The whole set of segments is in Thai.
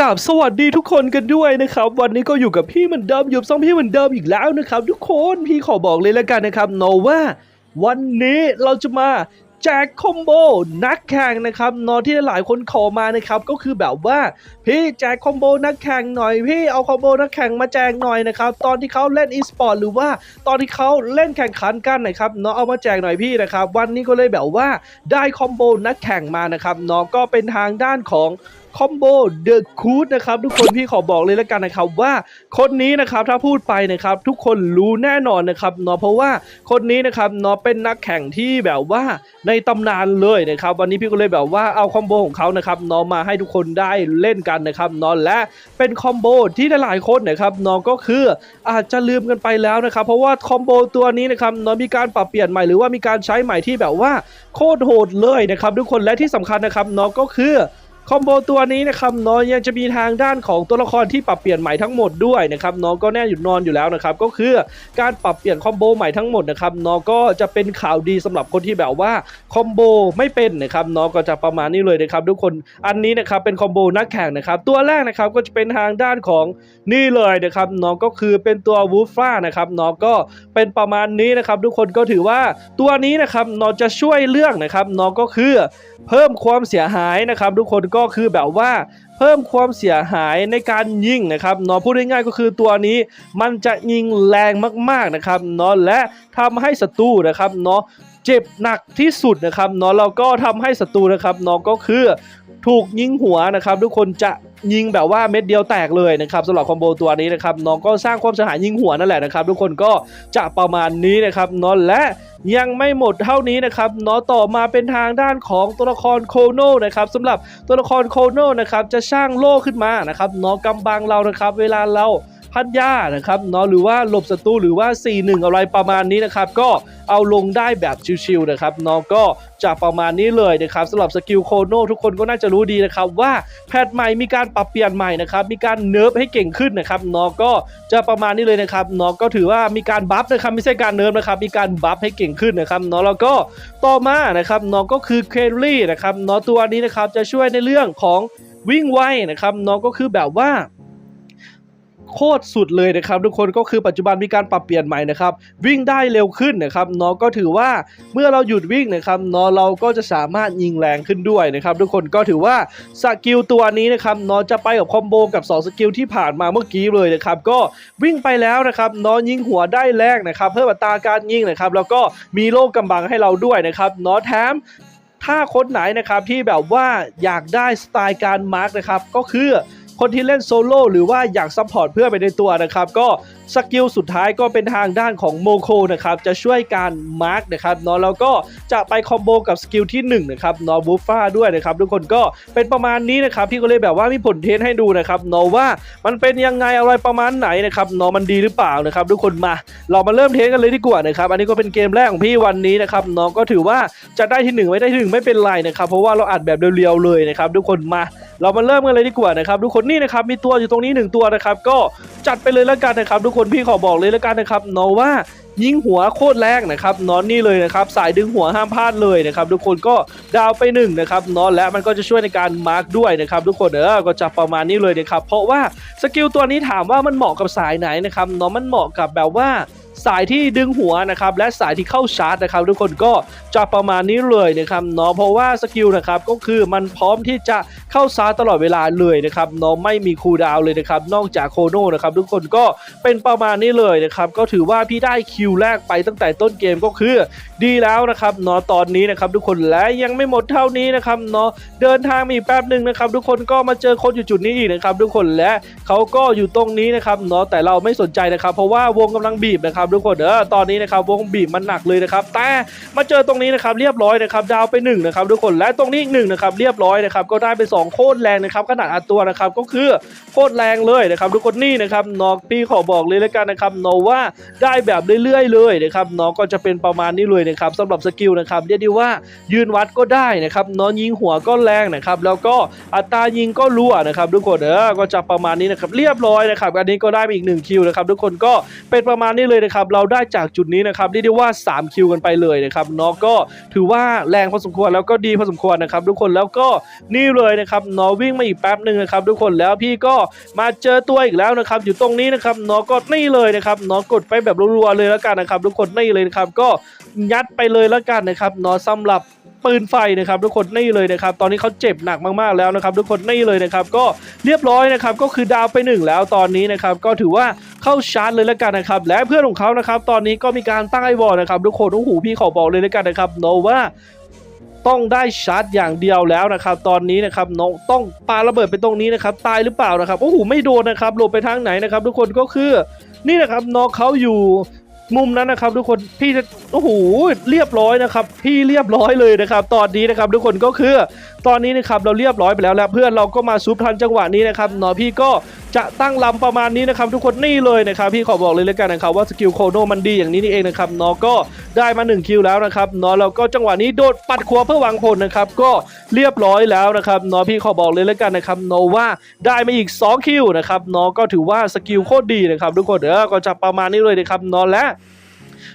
กับสวัสดีทุกคนกันด้วยนะครับ วันนี้ก็อยู่กับพี่เหมือนเดิมอยู่กับซ่องพี่เหมือนเดิมอีกแล้วนะครับ ทุกคนพี่ขอบอกเลยแล้วกันนะครับโนว่าวันนี้เราจะมาแจกคอมโบนักแข่งนะครับนอที่หลายคนขอมานะครับก็คือแบบว่า พี่แจกคอมโบนักแข่งหน่อยพี่เอาคอมโบนักแข่งมาแจกหน่อยนะครับตอนที่เขาเล่นอีสปอร์ตหรือว่าตอนที่เขาเล่นแข่งขันกันนะครับเนาะเอามาแจกหน่อยพี่นะครับวันนี้ก็เลยแบบว่าได้คอมโบนักแข่งมานะครับเนาะก็เป็นทางด้านของ คอมโบเดอะคูดนะครับทุกคนพี่ขอบอกเลยแล้วกันนะครับว่าคนนี้นะครับถ้าพูดไปนะครับทุกคนรู้แน่นอนนะครับเนาะเพราะว่าคนนี้นะครับเนาะเป็นนักแข่งที่แบบว่าในตำนานเลยนะครับวันนี้พี่ก็เลยแบบว่าเอาคอมโบของเขานะครับเนาะมาให้ทุกคนได้เล่นกันนะครับเนาะและเป็นคอมโบที่หลายๆคนนะครับเนาะก็คืออาจจะลืมกันไปแล้วนะครับเพราะว่าคอมโบตัวนี้นะครับเนาะมีการปรับเปลี่ยนใหม่หรือว่ามีการใช้ใหม่ที่แบบว่าโคตรโหดเลยนะครับทุกคนและที่สำคัญนะครับเนาะก็คือ คอมโบตัวนี้นะครับเนาะยังจะมีทางด้านของตัวละครที่ปรับเปลี่ยนใหม่ทั้งหมดด้วยนะครับเนาะก็แน่อยู่นอนอยู่แล้วนะครับก็คือการปรับเปลี่ยนคอมโบใหม่ทั้งหมดนะครับเนาะก็จะเป็นข่าวดีสำหรับคนที่แบบว่าคอมโบไม่เป็นนะครับเนาะก็จะประมาณนี้เลยนะครับทุกคนอันนี้นะครับเป็นคอมโบนักแข่งนะครับตัวแรกนะครับก็จะเป็นทางด้านของนี่เลยนะครับเนาะก็คือเป็นตัววูฟฟ้านะครับเนาะก็เป็นประมาณนี้นะครับทุกคนก็ถือว่าตัวนี้นะครับเนาะจะช่วยเรื่องนะครับเนาะก็คือเพิ่มความเสียหายนะครับทุกคนก็คือแบบว่าเพิ่มความเสียหายในการยิงนะครับเนาะพูดง่ายๆก็คือตัวนี้มันจะยิงแรงมากๆนะครับเนาะและทำให้ศัตรูนะครับเนาะเจ็บหนักที่สุดนะครับเนาะแล้วก็ทำให้ศัตรูนะครับเนาะก็คือถูกยิงหัวนะครับ ทุกคนจะ ยิงแบบว่าเม็ดเดียวแตกเลยนะครับสำหรับคอมโบตัวนี้นะครับน้องก็สร้างความเสียหายยิงหัวนั่นแหละนะครับทุกคนก็จะประมาณนี้นะครับน้องและยังไม่หมดเท่านี้นะครับเนาะต่อมาเป็นทางด้านของตัวละครโคโนนะครับสำหรับตัวละครโคโนนะครับจะสร้างโล่ขึ้นมานะครับเนาะกำบังเรานะครับ เวลาเรา พันยานะครับเนาะหรือว่าหลบศัตรูหรือว่า 4-1 อะไรประมาณนี้นะครับ ก็เอาลงได้แบบชิวๆนะครับเนาะก็จะประมาณนี้เลยนะครับสำหรับสกิลโคโนทุกคนก็น่าจะรู้ดีนะครับว่าแพทใหม่มีการปรับเปลี่ยนใหม่นะครับมีการเนิร์ฟให้เก่งขึ้นนะครับเนาะก็จะประมาณนี้เลยนะครับเนาะก็ถือว่ามีการบัฟนะครับไม่ใช่การเนิร์ฟนะครับมีการบัฟให้เก่งขึ้นนะครับเนาะแล้วก็ต่อมานะครับเนาะก็คือเคลลี่นะครับเนาะตัวนี้นะครับจะช่วยในเรื่องของวิ่งไวนะครับเนาะก็คือแบบว่า โคตรสุดเลยนะครับทุกคนก็คือปัจจุบันมีการปรับเปลี่ยนใหม่นะครับวิ่งได้เร็วขึ้นนะครับเนาะก็ถือว่าเมื่อเราหยุดวิ่งนะครับเนาะเราก็จะสามารถยิงแรงขึ้นด้วยนะครับทุกคนก็ถือว่าสกิลตัวนี้นะครับเนาะจะไปกับคอมโบกับ 2 สกิลที่ผ่านมาเมื่อกี้เลยนะครับก็วิ่งไปแล้วนะครับเนาะยิงหัวได้แรงนะครับเพิ่มอัตราการยิงนะครับแล้วก็มีโล่กำบังให้เราด้วยนะครับเนาะแถมถ้าคนไหนนะครับที่แบบว่าอยากได้สไตล์การมาร์กนะครับก็คือ คนที่เล่นโซโล่หรือว่าอยากซัพพอร์ตเพื่อนไปในตัวนะครับก็สกิลสุดท้ายก็เป็นทางด้านของโมโคนะครับจะช่วยการมาร์กนะครับเนาะแล้วก็จะไปคอมโบกับสกิลที่1นะครับเนาะบูฟ้าด้วยนะครับทุกคนก็เป็นประมาณนี้นะครับพี่ก็เลยแบบว่ามีผลเทสให้ดูนะครับเนาะว่ามันเป็นยังไงอะไรประมาณไหนนะครับเนาะมันดีหรือเปล่านะครับทุกคนมา เรามาเริ่มเทสกันเลยดีกว่านะครับอันนี้ก็เป็นเกมแรกของพี่วันนี้นะครับเนาะก็ถือว่าจะได้ที่หนึ่งไม่ได้ที่หนึ่งไม่เป็นไรนะครับเพราะว่าเราอัดแบบเรียวๆเลยนะครับทุกคนมา เรามาเริ่มกันเลยดีกว่านะครับทุกคนนี่นะครับมีตัวอยู่ตรงนี้หนึ่งตัวนะครับก็จัดไปเลยแล้วกันนะครับทุกคนพี่ขอบอกเลยแล้วกันนะครับเนาะว่ายิงหัวโคตรแรงนะครับนอนนี่เลยนะครับสายดึงหัวห้ามพลาดเลยนะครับทุกคนก็ดาวไปหนึ่งนะครับนอนและมันก็จะช่วยในการมาร์กด้วยนะครับทุกคนเออก็จะประมาณนี้เลยนะครับเพราะว่าสกิลตัวนี้ถามว่ามันเหมาะกับสายไหนนะครับนาะมันเหมาะกับแบบว่าสายที่ดึงหัวนะครับและสายที่เข้าชาร์จนะครับ ทุกคนก็จะประมาณนี้เลยนะครับเนาะเพราะว่าสกิลนะครับก็คือมันพร้อมที่จะเข้าชาร์จตลอดเวลาเลยนะครับเนาะไม่มีคูลดาวเลยนะครับนอกจากโคโนนะครับทุกคนก็เป็นประมาณนี้เลยนะครับก็ถือว่าพี่ได้คิวแรกไปตั้งแต่ต้นเกมก็คือ ดีแล้วนะครับเนาะตอนนี้นะครับทุกคนและยังไม่หมดเท่านี้นะครับเนาะเดินทางมาอีกแป๊บหนึ่งนะครับทุกคนก็มาเจอคนอยู่จุดนี้อีกนะครับทุกคนและเขาก็อยู่ตรงนี้นะครับเนาะแต่เราไม่สนใจนะครับ เพราะว่าวงกำลังบีบนะครับทุกคนเออตอนนี้นะครับวงบีบมันหนักเลยนะครับแต่มาเจอตรงนี้นะครับเรียบร้อยนะครับดาวไปหนึ่งนะครับทุกคนและตรงนี้อีกหนึ่งนะครับเรียบร้อยนะครับก็ได้ไปองโคตรแรงนะครับขนาดอัดตัวนะครับก็คือโคตรแรงเลยนะครับทุกคนนี่นะครับเนอกพี่ขอบอกเลยแล้วกันนะครับเนว่าได้แบบเรื่อยๆเลยนะครับเนาะก็จะเป็นประมาณนี้เลยนะครับสำหรับสกิลนะครับเรียกได้ว่ายืนวัดก็ได้นะครับเนาะยิงหัวก็แรงนะครับแล้วก็อัตรายิงก็รั่วนะครับทุกคนเออก็จะประมาณนี้นะครับเรียบร้อยนะครับอันนี้ก็ได้อีกหนึ่งคิวนะครับทุกคนก็เป็นประมาณนี้เลยนะครับเราได้จากจุดนี้นะครับเรียกได้ว่า 3 คิวกันไปเลยนะครับเนาะก็ถือว่าแรงพอสมควรแล้วก็ดีพอสมควรนะครับทุกคนแล้วก็นี่เลยนะครับนาะวิ่งมาอีกแป๊บหนึ่งนะครับทุกคนแล้วพี่ก็มาเจอตัวอีกแล้วนะครับอยู่ตรงนี้นะครับนาะก็นี่เลยนะครับนาะกดไปแบบรัวๆเลยแล้วกันนะครับทุกคนนี่เลยนะครับก็ยัดไปเลยแล้วกันนะครับนาะสำหรับปืนไฟนะครับทุกคนนี่เลยนะครับตอนนี้เขาเจ็บหนักมากๆแล้วนะครับทุกคนนี่เลยนะครับก็เรียบร้อยนะครับก็คือดาวไปหนึ่งแล้วตอนนี้นะครับก็ถือว่าเข้าชาร์จเลยแล้วกันนะครับและเพื่อนของเขานะครับตอนนี้ก็มีการตั้งไอวอลนะครับทุกคนโอ้โหพี่ขอบอกเลยแล้วกันนะครับโนว่า ต้องได้ชาร์จอย่างเดียวแล้วนะครับตอนนี้นะครับน้องต้องปาระเบิดไปตรงนี้นะครับตายหรือเปล่านะครับโอ้โหไม่โดนนะครับหลบไปทางไหนนะครับ ทุกคนก็คือนี่นะครับน้องเขาอยู่มุมนั้นนะครับ ทุกคนพี่จะโอ้โหเรียบร้อยนะครับ พี่เรียบร้อยเลยนะครับ ตอนนี้นะครับ ทุกคนก็คือตอนนี้นะครับเราเรียบร้อยไปแล้วแล้วเพื่อนเราก็มาซุปทันจังหวะนี้นะครับเนาะพี่ก็ จะตั้งลำประมาณนี้นะครับทุกคนนี่เลยนะครับพี่ขอบอกเลยแล้วกันนะครับว่าสกิลโคโนมันดีอย่างนี้นี่เองนะครับเนาะก็ได้มา 1 คิวแล้วนะครับเนาะแล้วก็จังหวะนี้โดดปัดขวาเพื่อวางผลนะครับก็เรียบร้อยแล้วนะครับเนาะพี่ขอบอกเลยแล้วกันนะครับเนอว่าได้มาอีก 2 คิวนะครับเนาะก็ถือว่าสกิลโคตรดีนะครับทุกคนเออก็จะประมาณนี้เลยนะครับเนาะและ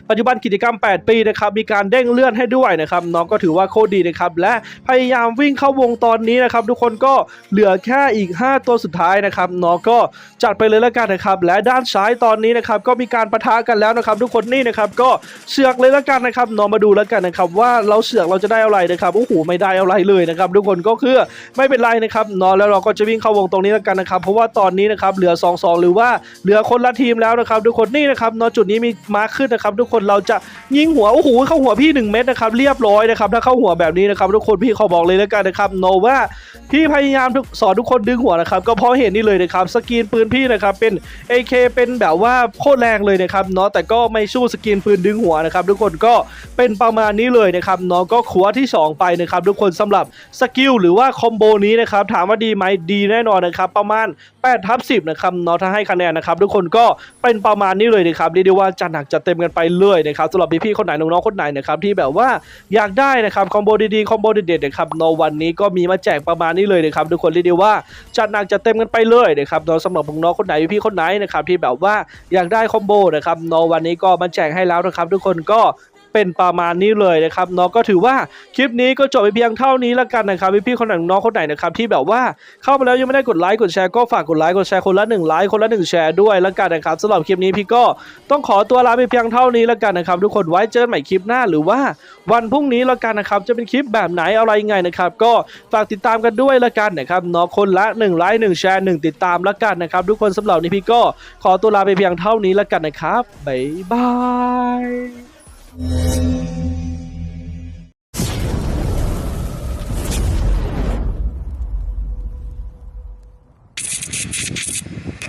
ปัจจุบันกิจกรรม 8 ปีนะครับมีการเด้งเลื่อนให้ด้วยนะครับน้องก็ถือว่าโคตรดีนะครับและพยายามวิ่งเข้าวงตอนนี้นะครับทุกคนก็เหลือแค่อีก 5 ตัวสุดท้ายนะครับน้องก็จัดไปเลยแล้วกันนะครับและด้านซ้ายตอนนี้นะครับก็มีการประทะกันแล้วนะครับ ทุกคนนี่นะครับก็เสือกเลยแล้วกันนะครับน้องมาดูแล้วกันนะครับว่าเราเสือกเราจะได้อะไรนะครับโอ้โหไม่ได้อะไรเลยนะครับทุกคนก็คือไม่เป็นไรนะครับน้องแล้วเราก็จะวิ่งเข้าวงตรงนี้แล้วกันนะครับ เพราะว่าตอนนี้นะครับเหลือ 2-2 หรือว่าเหลือคนละทีมแล้วนะครับทุกคนนี่นะครับนาะจุดนี้มีมาร์คขึ้นนะครับทุกคนเราจะยิงหัวโอ้โหเข้าหัวพี่ 1 เม็ดนะครับเรียบร้อยนะครับถ้าเข้าหัวแบบนี้นะครับทุกคนพี่ขอบอกเลยแล้วกันนะครับโนว่าพี่พยายามทุกสอนทุกคนดึงหัวนะครับก็เพราะเห็นนี่เลยนะครับสกรีนปืนพี่นะครับเป็น AK เป็นแบบว่าโคตรแรงเลยนะครับเนาะแต่ก็ไม่สู้สกรีนปืนดึงหัวนะครับทุกคนก็เป็นประมาณนี้เลยนะครับเนาะก็ขัวที่ 2 ไปนะครับทุกคนสำหรับสกิลหรือว่าคอมโบนี้นะครับถามว่าดีไหมดีแน่นอนนะครับประมาณ8ทับ10นะครับเนาะถ้าให้คะแนนนะครับทุกคนก็เป็นประมาณนี้เลยนะครับเรียกได้ว่าจัดหนักจัดเต็มกันไปเลยนะครับสำหรับพี่ๆคนไหนน้องๆคนไหนนะครับที่แบบว่าอยากได้นะครับคอมโบดีๆคอมโบเด็ดๆนะครับนวันนี้ก็มีมาแจกประมาณนี้เลยนะครับทุกคนเรียกได้ว่าจัดหนักจัดเต็มกันไปเลยนะครับเนสำหรับน้องๆคนไหนพี่ๆคนไหนนะครับที่แบบว่าอยากได้คอมโบนะครับนวันนี้ก็มาแจกให้แล้วนะครับทุกคนก็ เป็นประมาณนี้เลยนะครับเนาะก็ถือว่าคลิปนี้ก็จบไปเพียงเท่านี้แล้วกันนะครับพี่ๆคนไหนน้องคนไหนนะครับที่แบบว่าเข้ามาแล้วยังไม่ได้กดไลค์กดแชร์ก็ฝากกดไลค์กดแชร์คนละหนึ่งไลค์คนละหนึ่งแชร์ด้วยแล้วกันนะครับสำหรับคลิปนี้พี่ก็ต้องขอตัวลาไปเพียงเท่านี้แล้วกันนะครับทุกคนไว้เจอกันใหม่คลิปหน้าหรือว่าวันพรุ่งนี้แล้วกันนะครับจะเป็นคลิปแบบไหนอะไรยังไงนะครับก็ฝากติดตามกันด้วยแล้วกันนะครับเนาะคนละ1ไลค์1แชร์1ติดตามแล้วกันนะครับทุกคนสำหรับนี้พี่ก็ขอตัวลาไปเพียงเท่านี้แล้วกันนะครับบ๊ายบาย Música